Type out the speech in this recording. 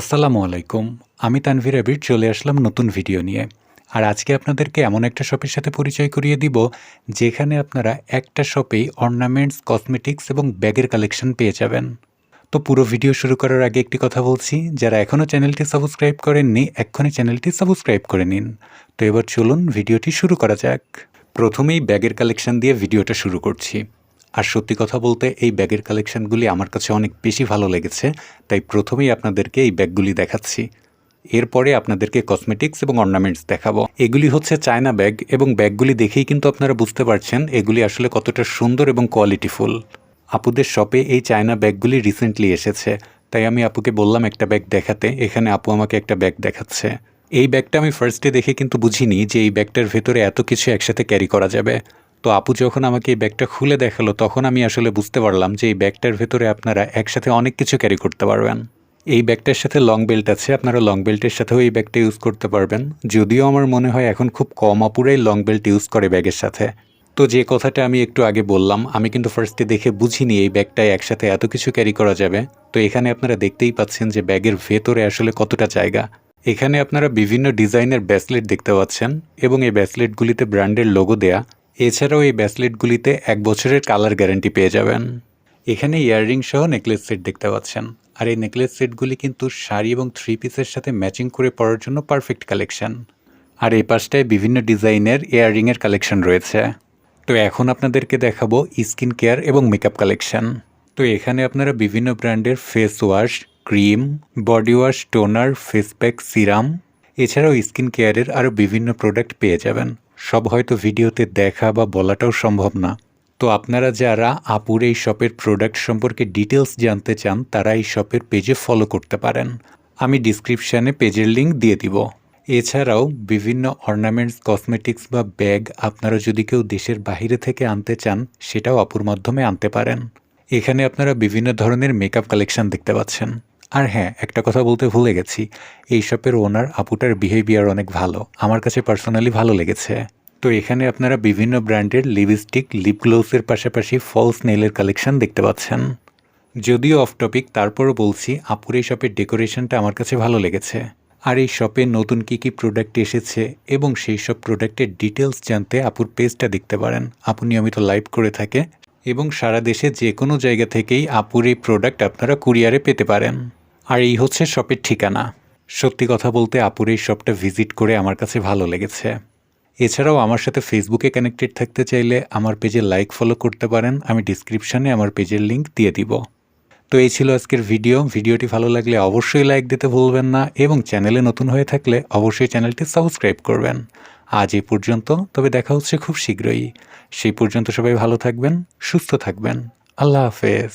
আসসালামু আলাইকুম। আমি তানভীর আবির, চলে আসলাম নতুন ভিডিও নিয়ে। আর আজকে আপনাদেরকে এমন একটা শপের সাথে পরিচয় করিয়ে দিব, যেখানে আপনারা একটা শপেই অর্নামেন্টস, কসমেটিক্স এবং ব্যাগের কালেকশন পেয়ে যাবেন। তো পুরো ভিডিও শুরু করার আগে একটি কথা বলছি, যারা এখনও চ্যানেলটি সাবস্ক্রাইব করেননি, এক্ষুনি চ্যানেলটি সাবস্ক্রাইব করে নিন। তো এবার চলুন ভিডিওটি শুরু করা যাক। প্রথমেই ব্যাগের কালেকশন দিয়ে ভিডিওটা শুরু করছি। আর সত্যি কথা বলতে, এই ব্যাগের কালেকশনগুলি আমার কাছে অনেক বেশি ভালো লেগেছে, তাই প্রথমেই আপনাদেরকে এই ব্যাগগুলি দেখাচ্ছি। এরপরে আপনাদেরকে কসমেটিক্স এবং অর্নামেন্টস দেখাবো। এগুলি হচ্ছে চায়না ব্যাগ এবং ব্যাগগুলি দেখেই কিন্তু আপনারা বুঝতে পারছেন এগুলি আসলে কতটা সুন্দর এবং কোয়ালিটিফুল। আপুদের শপে এই চায়না ব্যাগগুলি রিসেন্টলি এসেছে, তাই আমি আপুকে বললাম একটা ব্যাগ দেখাতে, এখানে আপু আমাকে একটা ব্যাগ দেখাচ্ছে। এই ব্যাগটা আমি ফার্স্টে দেখে কিন্তু বুঝিনি যে এই ব্যাগটার ভেতরে এত কিছু একসাথে ক্যারি করা যাবে। তো আপু যখন আমাকে এই ব্যাগটা খুলে দেখাল, তখন আমি আসলে বুঝতে পারলাম যে এই ব্যাগটার ভেতরে আপনারা একসাথে অনেক কিছু ক্যারি করতে পারবেন। এই ব্যাগটার সাথে লং বেল্ট আছে, আপনারা লং বেল্টের সাথেও এই ব্যাগটা ইউজ করতে পারবেন। যদিও আমার মনে হয় এখন খুব কম আপুরাই লং বেল্ট ইউজ করে ব্যাগের সাথে। তো যে কথাটা আমি একটু আগে বললাম, আমি কিন্তু ফার্স্টে দেখে বুঝিনি এই ব্যাগটায় একসাথে এত কিছু ক্যারি করা যাবে। তো এখানে আপনারা দেখতেই পাচ্ছেন যে ব্যাগের ভেতরে আসলে কতটা জায়গা। এখানে আপনারা বিভিন্ন ডিজাইনের ব্যাসলেট দেখতে পাচ্ছেন এবং এই ব্যাসলেটগুলিতে ব্র্যান্ডের লোগো দেয়া। এছাড়াও এই ব্যাসলেটগুলিতে এক বছরের কালার গ্যারান্টি পেয়ে যাবেন। এখানে ইয়াররিং সহ নেকলেস সেট দেখতে পাচ্ছেন। আর এই নেকলেস সেটগুলি কিন্তু শাড়ি এবং থ্রি পিসের সাথে ম্যাচিং করে পরার জন্য পারফেক্ট কালেকশন আর এই পাশটায় বিভিন্ন ডিজাইনের ইয়াররিংয়ের কালেকশন রয়েছে। তো এখন আপনাদেরকে দেখাবো স্কিন কেয়ার এবং মেকআপ কালেকশন তো এখানে আপনারা বিভিন্ন ব্র্যান্ডের face wash cream body wash toner face pack serum এছাড়াও স্কিন কেয়ারের আরও বিভিন্ন প্রোডাক্ট পেয়ে যাবেন। সব হয়তো ভিডিওতে দেখা বা বলাটাও সম্ভব না। তো আপনারা যারা আপুর এই শপের প্রোডাক্ট সম্পর্কে ডিটেলস জানতে চান, তারা এই শপের পেজে ফলো করতে পারেন। আমি ডিসক্রিপশানে পেজের লিঙ্ক দিয়ে দিব। এছাড়াও বিভিন্ন অর্নামেন্টস, কসমেটিক্স বা ব্যাগ আপনারা যদি কেউ দেশের বাইরে থেকে আনতে চান, সেটাও আপুর মাধ্যমে আনতে পারেন। এখানে আপনারা বিভিন্ন ধরনের মেকআপ কালেকশন দেখতে পাচ্ছেন। আর হ্যাঁ একটা কথা বলতে ভুলে গেছি। এই শপের ওনার আপুটার বিহেভিয়ার অনেক ভালো। আমার কাছে পার্সোনালি ভালো লেগেছে। তো এখানে আপনারা বিভিন্ন ব্র্যান্ডের লিপস্টিক লিপ গ্লোসের পাশাপাশি ফলস নেইলের কালেকশন দেখতে পাচ্ছেন। যদিও অফ টপিক তারপরও বলছি, আপুর এই শপের ডেকোরেশনটা আমার কাছে ভালো লেগেছে। আর এই শপে নতুন কী কী প্রোডাক্ট এসেছে এবং সেই সব প্রোডাক্টের ডিটেলস জানতে আপুর পেজটা দেখতে পারেন। আপু নিয়মিত লাইভ করে থাকে এবং সারা দেশে যে কোনো জায়গা থেকেই আপুর এই প্রোডাক্ট আপনারা কুরিয়ারে পেতে পারেন। আর এই হচ্ছে শপের ঠিকানা। সত্যি কথা বলতে আপুর এই শপটা ভিজিট করে আমার কাছে ভালো লেগেছে। এছাড়াও আমার সাথে ফেসবুকে কানেক্টেড থাকতে চাইলে আমার পেজে লাইক ফলো করতে পারেন, আমি ডিসক্রিপশানে আমার পেজের লিঙ্ক দিয়ে দিব। তো এই ছিল আজকের ভিডিও। ভিডিওটি ভালো লাগলে অবশ্যই লাইক দিতে ভুলবেন না এবং চ্যানেলে নতুন হয়ে থাকলে অবশ্যই চ্যানেলটি সাবস্ক্রাইব করবেন। আজ এই পর্যন্ত, তবে দেখা হচ্ছে খুব শীঘ্রই। সেই পর্যন্ত সবাই ভালো থাকবেন, সুস্থ থাকবেন। আল্লাহ হাফেজ।